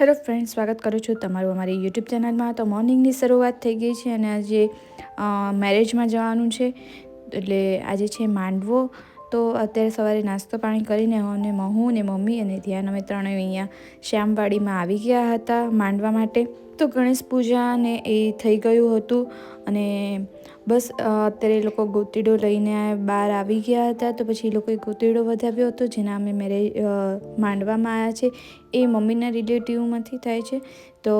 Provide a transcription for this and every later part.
Hello friend સ્વાગત કરું છું તમારું અમારી યુટ્યુબ ચેનલમાં. તો મોર્નિંગની શરૂઆત થઈ ગઈ છે અને આજે મેરેજમાં જવાનું છે. એટલે આજે છે માંડવો, તો અત્યારે સવારે નાસ્તો પાણી કરીને અને હું ને મમ્મી અને ધ્યાન અમે ત્રણેય અહીંયા શ્યામવાડીમાં આવી ગયા હતા માંડવા માટે. તો ગણેશ પૂજા ને એ થઈ ગયું હતું અને બસ અત્યારે એ લોકો ગોતીડો લઈને બહાર આવી ગયા હતા. તો પછી એ લોકોએ ગોતીડો વધાવ્યો હતો, જેના અમે મેરેજ માંડવામાં આવ્યા છે. એ મમ્મીના રિલેટિવમાંથી થાય છે. તો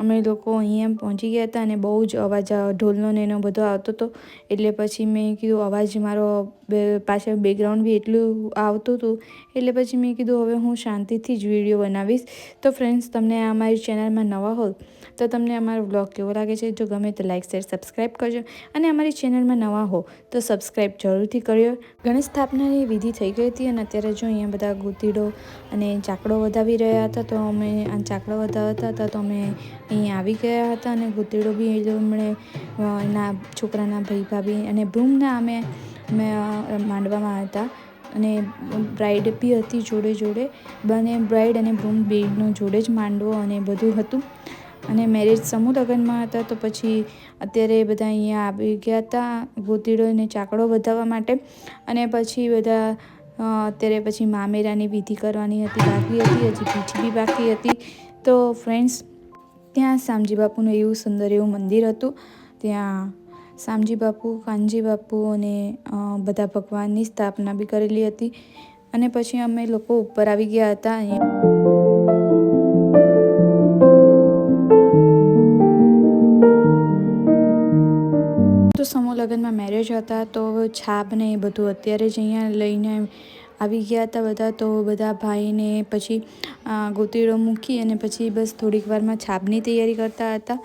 અમે લોકો અહીંયા પહોંચી ગયા હતા અને બહુ જ અવાજ ઢોલનો ને એનો બધો આવતો હતો. એટલે પછી મેં કીધું, અવાજ મારો પાછળ બેકગ્રાઉન્ડ બી એટલું આવતું હતું. એટલે પછી મેં કીધું, હવે હું શાંતિથી જ વીડિયો બનાવીશ. તો ફ્રેન્ડ્સ તમને અમારી ચેનલમાં નવા હો તો તમને અમારો બ્લોગ કેવો લાગે છે? જો ગમે તો લાઈક શેર સબસ્ક્રાઈબ કરજો. અને અમારી ચેનલમાં નવા હો તો સબસ્ક્રાઈબ જરૂરથી કર્યો. ગણેશ સ્થાપનાની વિધિ થઈ ગઈ હતી અને અત્યારે જો અહીંયા બધા ગોતીડો અને ચાકડો વધાવી રહ્યા હતા, તો અમે આ ચાકડો વધાવતા હતા, તો અમે અહીંયા આવી ગયા હતા અને ગોતેડો બી એ અ, એના છોકરાના ભાઈ ભાભી અને ભૂમના અમે મેં માંડવામાં હતા. અને બ્રાઇડ બી હતી જોડે જોડે. બંને બ્રાઇડ અને બ્રૂમ બેનો જોડે જ માંડવો અને બધું હતું. અને મેરેજ સમૂહ લગ્નમાં હતા તો પછી અત્યારે બધા અહીંયા આવી ગયા હતા ગોતીડો ચાકડો વધાવવા માટે. અને પછી બધા અત્યારે પછી મામેરાની વિધિ કરવાની હતી બાકી હતી હજી બીજી બી બાકી હતી. તો ફ્રેન્ડ્સ ત્યાં શામજી બાપુનું એવું સુંદર એવું મંદિર હતું. ત્યાં શામજી બાપુ કાનજી બાપુ અને બધા ભગવાનની સ્થાપના બી કરેલી હતી. અને પછી અમે લોકો ઉપર આવી ગયા હતા અહીંયા. તો સમૂહ લગ્નમાં મેરેજ હતા, તો છાપ ને એ બધું અત્યારે જ અહીંયા લઈને આવી ગયા હતા બધા, તો બધા ભાઈને પછી ગોતીડો મૂકી અને પછી બસ થોડીક વારમાં છાપની તૈયારી કરતા હતા.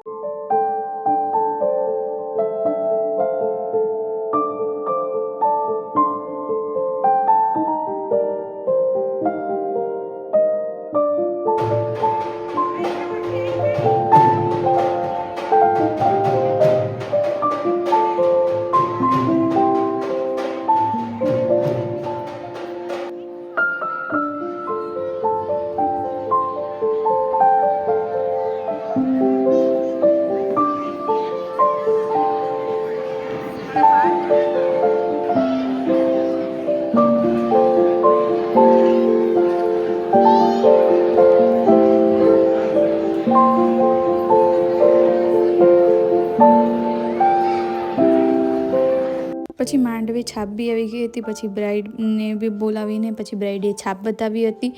છાપ બી આવી ગઈ હતી, પછી બ્રાઇડને બી બોલાવીને પછી બ્રાઇડે છાપ બતાવી હતી.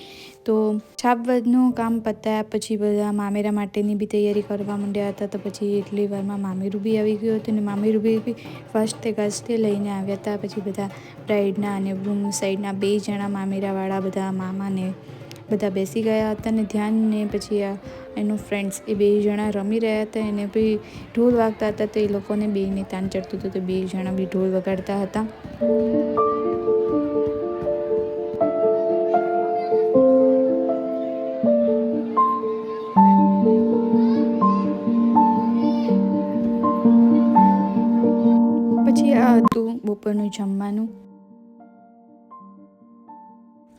તો છાપનું કામ પતાયા, પછી બધા મામેરા માટેની બી તૈયારી કરવા માંડ્યા હતા. તો પછી એટલી વારમાં મામેરું બી આવી ગયું હતું અને મામેરું બી બી ફર્સ્ટે ગાસ્તે લઈને આવ્યા હતા. પછી બધા બ્રાઇડના અને રૂમ સાઈડના બે જણા મામેરાવાળા, બધા મામાને બધા બેસી ગયા હતા અને ધ્યાન ને પછી આ એનું ફ્રેન્ડ્સ એ બે જણા રમી રહ્યા હતા. એને બી ઢોલ વાગતા હતા તો એ લોકોને બેને તાન ચડતું હતું તો બે જણા બી ઢોલ વગાડતા હતા. પછી આ હતું બપોરનું જમવાનું.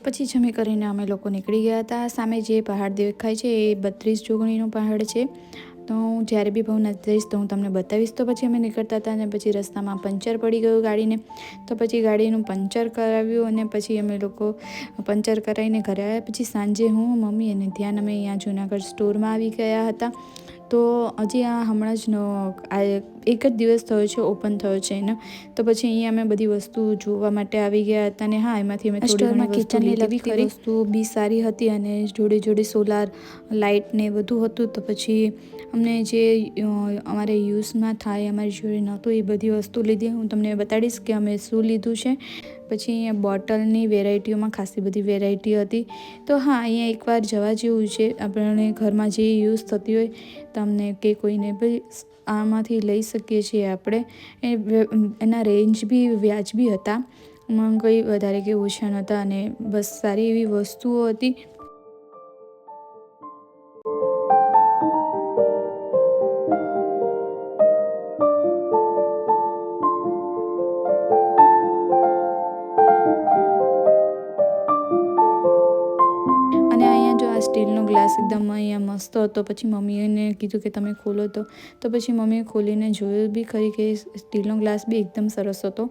પછી જમી કરીને અમે લોકો નીકળી ગયા હતા. સામે જે પહાડ દેખાય છે એ બત્રીસ જોગણીનો પહાડ છે. તો હું જ્યારે બી ભવનાથ જઈશ તો હું તમને બતાવીશ. તો પછી અમે નીકળતા હતા અને પછી રસ્તામાં પંચર પડી ગયું ગાડીને. તો પછી ગાડીનું પંચર કરાવ્યું અને પછી અમે લોકો પંચર કરાવીને ઘરે આવ્યા. પછી સાંજે હું, મમ્મી અને ધ્યાન અમે અહીંયા જુનાગઢ સ્ટોરમાં આવી ગયા હતા. તો હજી આ હમણાં જ આ એક જ દિવસ થયો છે ઓપન થયો છે એનો. તો પછી અહીંયા અમે બધી વસ્તુ જોવા માટે આવી ગયા હતા અને હા એમાંથી અમે થોડી કિચનની લગતી વસ્તુ બી સારી હતી અને જોડે જોડે સોલાર લાઇટ ને બધું હતું. તો પછી અમને જે અમારે યુઝમાં થાય અમારી જોડે નહોતું એ બધી વસ્તુ લીધી. હું તમને બતાડીશ કે અમે શું લીધું છે. પછી અહીંયા બોટલની વેરાયટીઓમાં ખાસી બધી વેરાયટી હતી. તો હા અહીંયા એકવાર જવા જેવું છે. આપણે ઘરમાં જે યુઝ થતી હોય તમને કે કોઈને આમાંથી લઈ શકીએ છીએ આપણે. એ એના રેન્જ બી વ્યાજબી હતા. એમાં કંઈ વધારે કે ઓછા નહોતા અને બસ સારી એવી વસ્તુઓ હતી. એકદમ અહીંયા મસ્ત હતો. પછી મમ્મીએ કીધું કે તમે ખોલો તો. તો પછી મમ્મીએ ખોલીને જોયું બી ખરી કે સ્ટીલનો ગ્લાસ બી એકદમ સરસ હતો.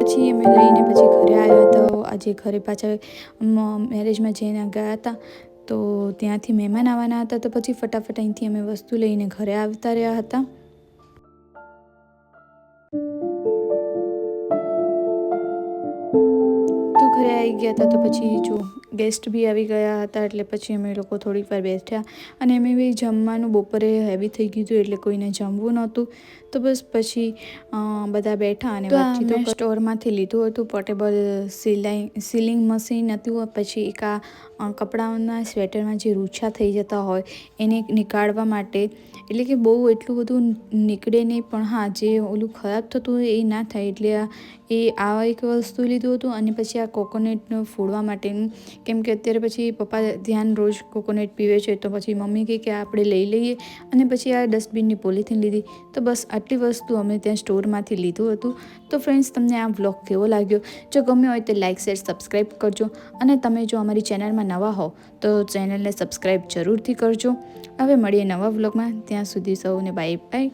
પછી અમે લઈને પછી ઘરે આવ્યા હતા આજે ઘરે પાછા મેરેજમાં જઈને ગયા હતા. તો ત્યાંથી મહેમાન આવવાના હતા તો પછી ફટાફટ અહીંથી અમે વસ્તુ લઈને ઘરે આવતા રહ્યા હતા. ગયા હતા તો પછી જો ગેસ્ટ બી આવી ગયા હતા એટલે પછી અમે લોકો થોડીક વાર બેઠ્યા અને અમે બી જમવાનું બપોરે હેવી થઈ ગયું હતું એટલે કોઈને જમવું નહોતું. તો બસ પછી બધા બેઠા અને વાતચીતો તો સ્ટોરમાંથી લીધું હતું. પોર્ટેબલ સિલાઈ સિલિંગ મશીન હતું પછી એક આ કપડાઓના સ્વેટરમાં જે રૂછા થઈ જતા હોય, એને નીકાળવા માટે. એટલે કે બહુ એટલું બધું નીકળે નહીં, પણ હા, જે ઓલું ખરાબ થતું હોય એ ના થાય. એટલે એ આ એક વસ્તુ લીધું હતું અને પછી આ કોકોનટનું ફોડવા માટેનું. કેમ કે અત્યારે પછી પપ્પા ધ્યાન રોજ કોકોનટ પીવે છે, તો પછી મમ્મી કહે કે આપણે લઈ લઈએ. અને પછી આ ડસ્ટબિનની પોલિથીન લીધી. તો બસ આટલી વસ્તુ અમે ત્યાં સ્ટોરમાંથી લીધું હતું. તો ફ્રેન્ડ્સ, તમને આ વ્લોગ કેવો લાગ્યો? જો ગમ્યો હોય તો લાઇક શેર, સબસ્ક્રાઈબ કરજો. અને તમે જો અમારી ચેનલમાં નવા હો તો ચેનલને સબસ્ક્રાઈબ જરૂરથી કરજો. હવે મળીએ નવા વ્લોગમાં. ત્યાં સુધી સૌને બાય બાય